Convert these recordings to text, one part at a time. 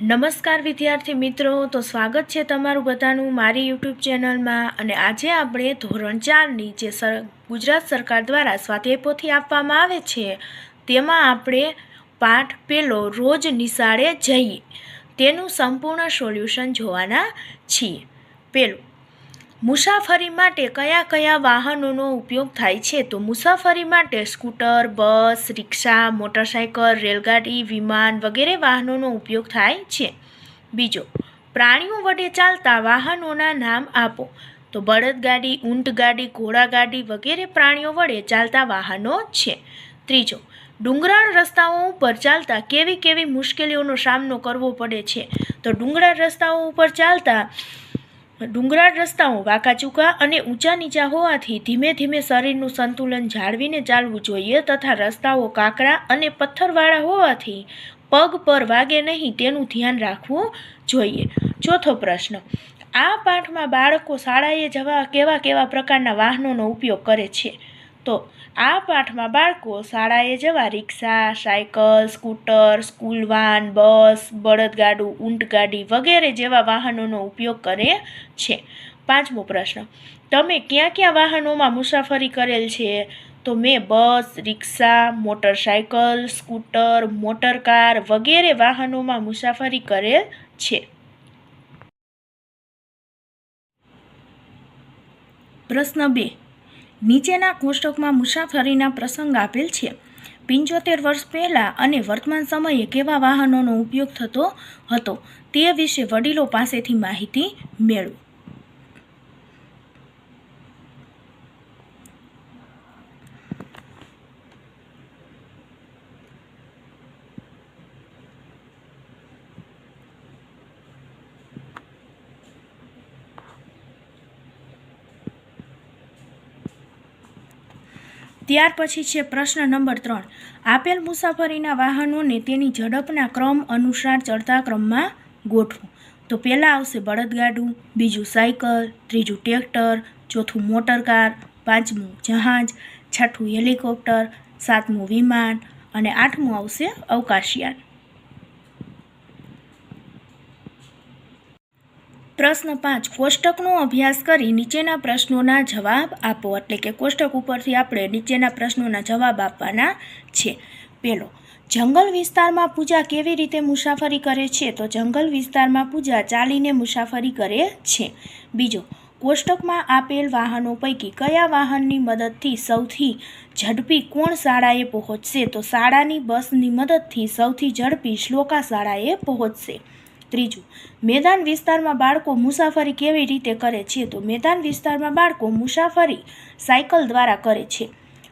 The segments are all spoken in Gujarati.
નમસ્કાર વિદ્યાર્થી મિત્રો, તો સ્વાગત છે તમારું બધાનું મારી યુટ્યુબ ચેનલમાં અને આજે આપણે ધોરણ ચારની જે સર, ગુજરાત સરકાર દ્વારા સ્વાધ્યાય આપવામાં આવે છે, તેમાં આપણે પાઠ પેલો રોજ નિશાળે જઈએ, તેનું સંપૂર્ણ સોલ્યુશન જોવાના છીએ. પેલું મુસાફરી માટે કયા કયા વાહનોનો ઉપયોગ થાય છે? તો મુસાફરી માટે સ્કૂટર, બસ, રિક્ષા, મોટરસાયકલ, રેલગાડી, વિમાન વગેરે વાહનોનો ઉપયોગ થાય છે. બીજો, પ્રાણીઓ વડે ચાલતા વાહનોના નામ આપો. તો બળદગાડી ઊંટગાડી ઘોડાગાડી વગેરે પ્રાણીઓ વડે ચાલતા વાહનો છે. ત્રીજો, ડુંગરાળ રસ્તાઓ ઉપર ચાલતા કેવી કેવી મુશ્કેલીઓનો સામનો કરવો પડે છે? તો ડુંગરાળ રસ્તાઓ ઉપર ચાલતા ડુંગરાળ રસ્તાઓ વાંકા ચૂકા અને ઊંચા નીચા હોવાથી ધીમે ધીમે શરીરનું સંતુલન જાળવીને ચાલવું જોઈએ તથા રસ્તાઓ કાકરા અને પથ્થરવાળા હોવાથી પગ પર વાગે નહીં તેનું ધ્યાન રાખવું જોઈએ. ચોથો પ્રશ્ન, આ પાઠમાં બાળકો શાળાએ જવા કેવા કેવા પ્રકારના વાહનોનો ઉપયોગ કરે છે? તો આ પાઠમાં બાળકો શાળાએ જવા rickshaw, cycle, scooter, school van, bus, બળદગાડું, ઊંટગાડી વગેરે જેવા વાહનોનો ઉપયોગ કરે છે. પાંચમો પ્રશ્ન. તમે ક્યાં ક્યાં વાહનોમાં મુસાફરી કરેલ છે? તો મેં બસ, રિક્ષા, મોટરસાયકલ, સ્કૂટર, મોટરકાર વગેરે વાહનોમાં મુસાફરી કરેલ છે. પ્રશ્ન બે. નીચેના કોષ્ટકમાં મુસાફરીના પ્રસંગ આપેલ છે. પંચોતેર વર્ષ પહેલાં અને વર્તમાન સમયે કેવા વાહનોનો ઉપયોગ થતો હતો તે વિશે વડીલો પાસેથી માહિતી મેળવો. ત્યાર પછી છે પ્રશ્ન નંબર ત્રણ. આપેલ મુસાફરીના વાહનોને તેની ઝડપના ક્રમ અનુસાર ચડતા ક્રમમાં ગોઠવું. તો પહેલાં આવશે બળદગાડું બીજું સાયકલ, ત્રીજું ટ્રેક્ટર, ચોથું મોટરકાર પાંચમું જહાજ, છઠ્ઠું હેલિકોપ્ટર, સાતમું વિમાન અને આઠમું આવશે અવકાશયાન. પ્રશ્ન પાંચ, કોષ્ટકનો અભ્યાસ કરી નીચેના પ્રશ્નોના જવાબ આપો. એટલે કે કોષ્ટક ઉપરથી આપણે નીચેના પ્રશ્નોના જવાબ આપવાના છે. પહેલો જંગલ વિસ્તારમાં પૂજા કેવી રીતે મુસાફરી કરે છે? તો જંગલ વિસ્તારમાં પૂજા ચાલીને મુસાફરી કરે છે. બીજો, કોષ્ટકમાં આપેલ વાહનો પૈકી કયા વાહનની મદદથી સૌથી ઝડપી કોણ શાળાએ પહોંચશે? તો શાળાની બસની મદદથી સૌથી ઝડપી શ્લોકા શાળાએ પહોંચશે. ત્રીજું, મેદાન વિસ્તારમાં બાળકો મુસાફરી કેવી રીતે કરે છે? તો મેદાન વિસ્તારમાં બાળકો મુસાફરી સાયકલ દ્વારા કરે છે.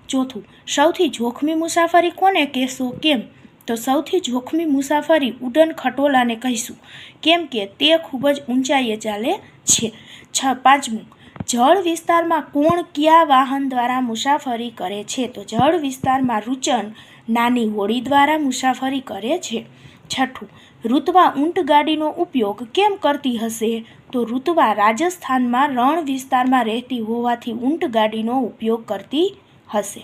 ચોથું, સૌથી જોખમી મુસાફરી કોને કહેશો? કેમ? તો સૌથી જોખમી મુસાફરી ઉડન ખટોલાને કહીશું. કેમ કે તે ખૂબ જ ઊંચાઈએ ચાલે છે. છ, પાંચમું, જળ વિસ્તારમાં કોણ કયા વાહન દ્વારા મુસાફરી કરે છે? તો જળ વિસ્તારમાં રૂચન નાની હોડી દ્વારા મુસાફરી કરે છે. છઠ્ઠું ઋતવા ઊંટગાડીનો ઉપયોગ કેમ કરતી હશે? તો ઋતવા રાજસ્થાનમાં રણ વિસ્તારમાં રહેતી હોવાથી ઊંટગાડીનો ઉપયોગ કરતી હશે.